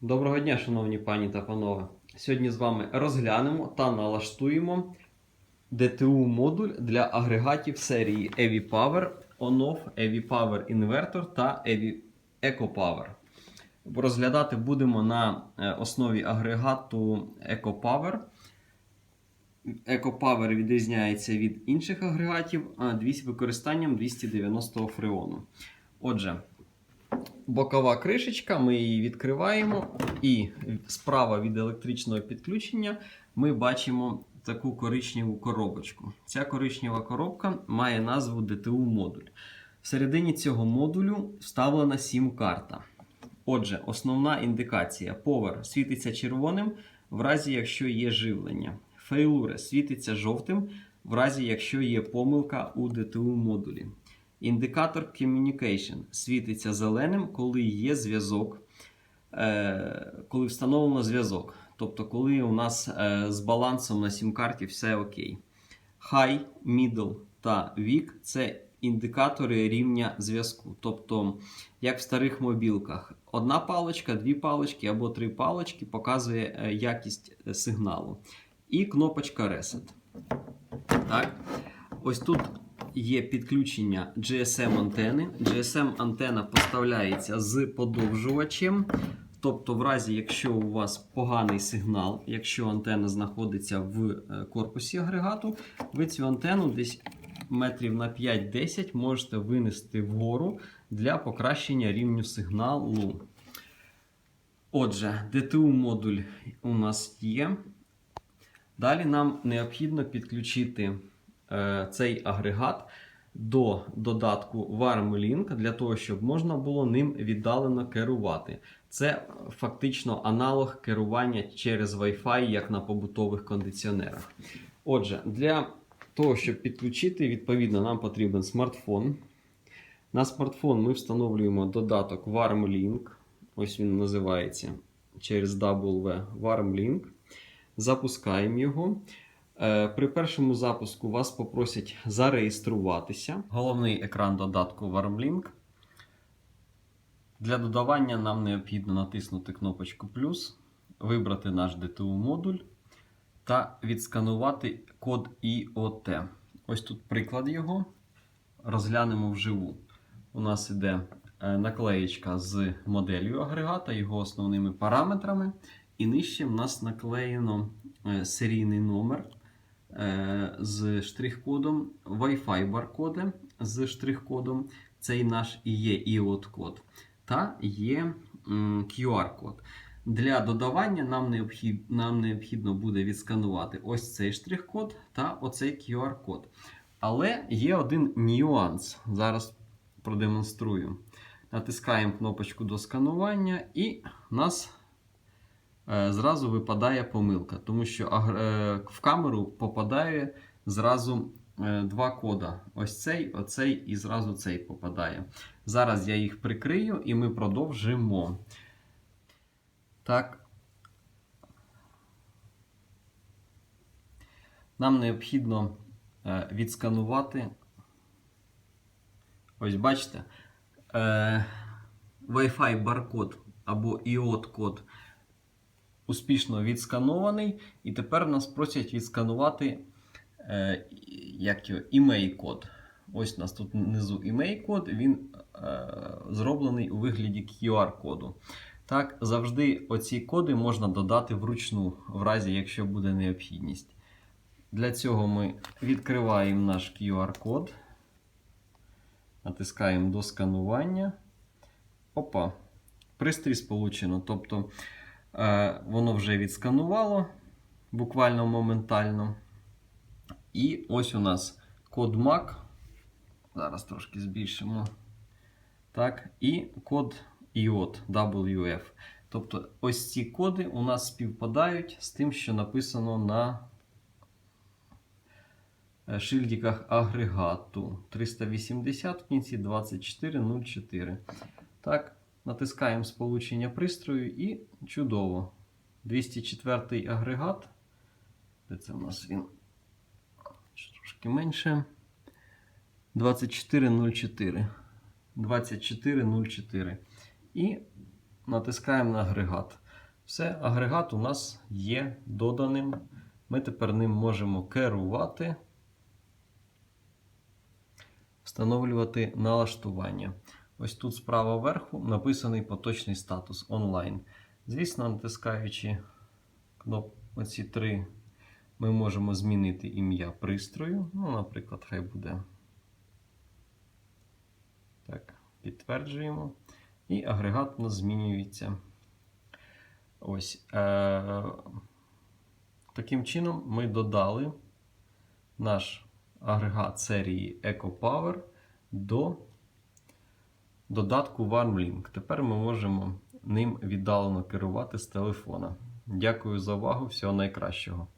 Доброго дня, шановні пані та панове. Сьогодні з вами розглянемо та налаштуємо DTU модуль для агрегатів серії EV Power, On-Off, EV Power Inverter та EV Eco Power. Розглядати будемо на е, основі агрегату Eco Power. Eco Power відрізняється від інших агрегатів використанням 290 фреону. Отже, бокова кришечка, ми її відкриваємо, і справа від електричного підключення ми бачимо таку коричневу коробочку. Ця коричнева коробка має назву DTU модуль. Всередині цього модулю вставлена сім-карта. Отже, основна індикація Power світиться червоним в разі, якщо є живлення. Failure світиться жовтим в разі, якщо є помилка у DTU модулі. Індикатор Communication світиться зеленим, коли є зв'язок, е, коли встановлено зв'язок. Тобто, коли у нас е, з балансом на сім-карті все окей. High, Middle та Weak – це індикатори рівня зв'язку. Тобто, як в старих мобілках, одна паличка, дві палички або три палички показує е, якість сигналу. І кнопочка Reset. Так. Ось тут є підключення GSM антени. GSM антена поставляється з подовжувачем. Тобто, в разі, якщо у вас поганий сигнал, якщо антена знаходиться в е, корпусі агрегату, ви цю антенну десь метрів на 5-10 можете винести вгору для покращення рівню сигналу. Отже, DTU модуль у нас є. Далі нам необхідно підключити цей агрегат до додатку WarmLink для того, щоб можна було ним віддалено керувати. Це фактично аналог керування через Wi-Fi, як на побутових кондиціонерах. Отже, для того, щоб підключити, відповідно, нам потрібен смартфон. На смартфон ми встановлюємо додаток WarmLink. Ось він називається через W WarmLink. Запускаємо його. Е, При першому запуску вас попросять зареєструватися. Головний екран додатку WarmLink. Для додавання нам необхідно натиснути кнопочку плюс, вибрати наш DTU модуль та відсканувати код IOT. Ось тут приклад його. Розглянемо вживу. У нас іде е, наклеєчка з моделлю агрегата, його основними параметрами. І нижче в нас наклеєно е, серійний номер з штрих-кодом, Wi-Fi баркоди з штрих-кодом. Цей наш і є IOT-код. Та є QR-код. Для додавання нам необхід, нам необхідно буде відсканувати ось цей штрих-код та оцей QR-код. Але є один нюанс. Зараз продемонструю. Натискаємо кнопочку до сканування, і нас е, зразу випадає помилка, тому що е, в камеру попадає зразу е, два кода. Ось цей, оцей і зразу цей попадає. Зараз я їх прикрию і ми продовжимо. Так. Нам необхідно е, відсканувати. Ось бачите. Е, Wi-Fi баркод або IOT-код успішно відсканований. І тепер нас просять відсканувати е, як його, імей-код. Ось у нас тут внизу імей-код, він е, зроблений у вигляді QR-коду. Так, завжди оці коди можна додати вручну, в разі, якщо буде необхідність. Для цього ми відкриваємо наш QR-код, натискаємо до сканування. Опа, пристрій сполучено. Тобто воно вже відсканувало буквально моментально. І ось у нас код MAC. Зараз трошки збільшимо. Так, і код IOT WF. Тобто ось ці коди у нас співпадають з тим, що написано на е, шильдиках агрегату 380 в кінці 2404. Так, натискаємо сполучення пристрою і чудово. 204 агрегат. Де це у нас він? Трошки менше. 2404. 2404. І натискаємо на агрегат. Все, агрегат у нас є доданим. Ми тепер ним можемо керувати, встановлювати налаштування. Ось тут справа вверху написаний поточний статус онлайн. Звісно, натискаючи кноп... оці три, ми можемо змінити ім'я пристрою. Ну, наприклад, хай буде. Так, підтверджуємо. І агрегат у нас змінюється. Ось. Е- таким чином ми додали наш агрегат серії EcoPower до додатку OneLink. Тепер ми можемо ним віддалено керувати з телефона. Дякую за увагу. Всього найкращого.